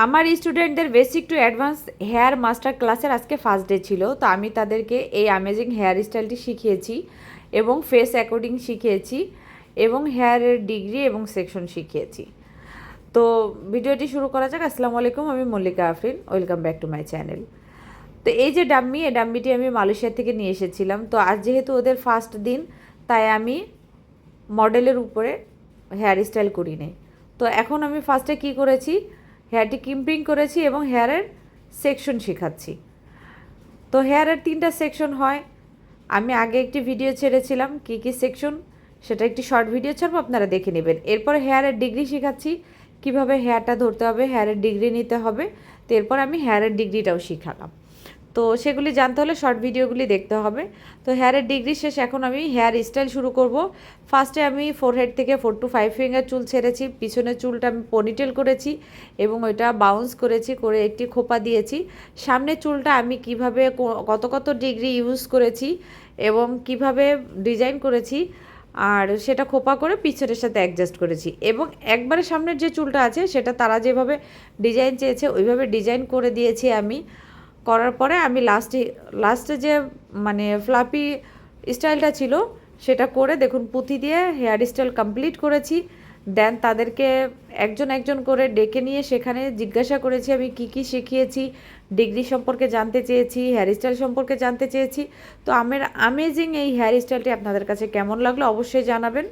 আমার স্টুডেন্টদের basic to advance hair master ক্লাসের আজকে ফার্স্ট ডে ছিল, তো আমি তাদেরকে এই অ্যামেজিং হেয়ার স্টাইলটি শিখিয়েছি এবং ফেস অ্যাকর্ডিং শিখিয়েছি এবং হেয়ারের ডিগ্রি এবং সেকশন শিখিয়েছি। তো ভিডিওটি শুরু করা যাক। আসসালামু আলাইকুম, আমি Mallika Afrin. Welcome back to my channel তো এই যে ডাম্মি, এই ডাম্মিটি আমি মালয়েশিয়া থেকে নিয়ে এসেছিলাম। তো আজ যেহেতু ওদের ফার্স্ট দিন, তাই আমি মডেলের উপরে হেয়ার স্টাইল করি নি তো এখন আমি ফার্স্টে কি করেছি? হেয়ারটি কিম্পিং করেছি এবং হেয়ারের সেকশন শেখাচ্ছি। তো হেয়ারের তিনটা সেকশন হয়। আমি আগে একটি ভিডিও ছেড়েছিলাম, কি কি সেকশন সেটা একটি শর্ট ভিডিও ছাড়বো আপনারা দেখে নেবেন। এরপর হেয়ারের ডিগ্রি শেখাচ্ছি, কীভাবে হেয়ারটা ধরতে হবে হেয়ারের ডিগ্রি নিতে হবে। তো এরপর আমি হেয়ারের ডিগ্রিটাও শিখালাম। তো সেগুলি জানতে হলে শর্ট ভিডিওগুলি দেখতে হবে। তো হেয়ারের ডিগ্রি শেষ, এখন আমি হেয়ার স্টাইল শুরু করব। ফার্স্টে আমি ফোর হেড থেকে ফোর টু ফাইভ ফিঙ্গার চুল ছেড়েছি, পিছনের চুলটা আমি পনিটেল করেছি এবং ওইটা বাউন্স করেছি, করে একটি খোপা দিয়েছি। সামনের চুলটা আমি কীভাবে কত কত ডিগ্রি ইউজ করেছি এবং কীভাবে ডিজাইন করেছি, আর সেটা খোপা করে পিছনের সাথে অ্যাডজাস্ট করেছি। এবং একবারে সামনের যে চুলটা আছে, সেটা তারা যেভাবে ডিজাইন চেয়েছে, ওইভাবে ডিজাইন করে দিয়েছি আমি। করার পরে আমি লাস্টে লাস্টে যে মানে ফ্লাপি স্টাইলটা ছিল, সেটা করে দেখুন পুঁতি দিয়ে হেয়ার স্টাইল কমপ্লিট করেছি। দেন তাদেরকে একজন একজন করে ডেকে নিয়ে সেখানে জিজ্ঞাসা করেছি আমি কি কি শিখিয়েছি ডিগ্রি সম্পর্কে জানতে চেয়েছি হেয়ার স্টাইল সম্পর্কে জানতে চেয়েছি। তো আমার আমেজিং এই হেয়ার স্টাইলটি আপনাদের কাছে কেমন লাগল অবশ্যই জানাবেন।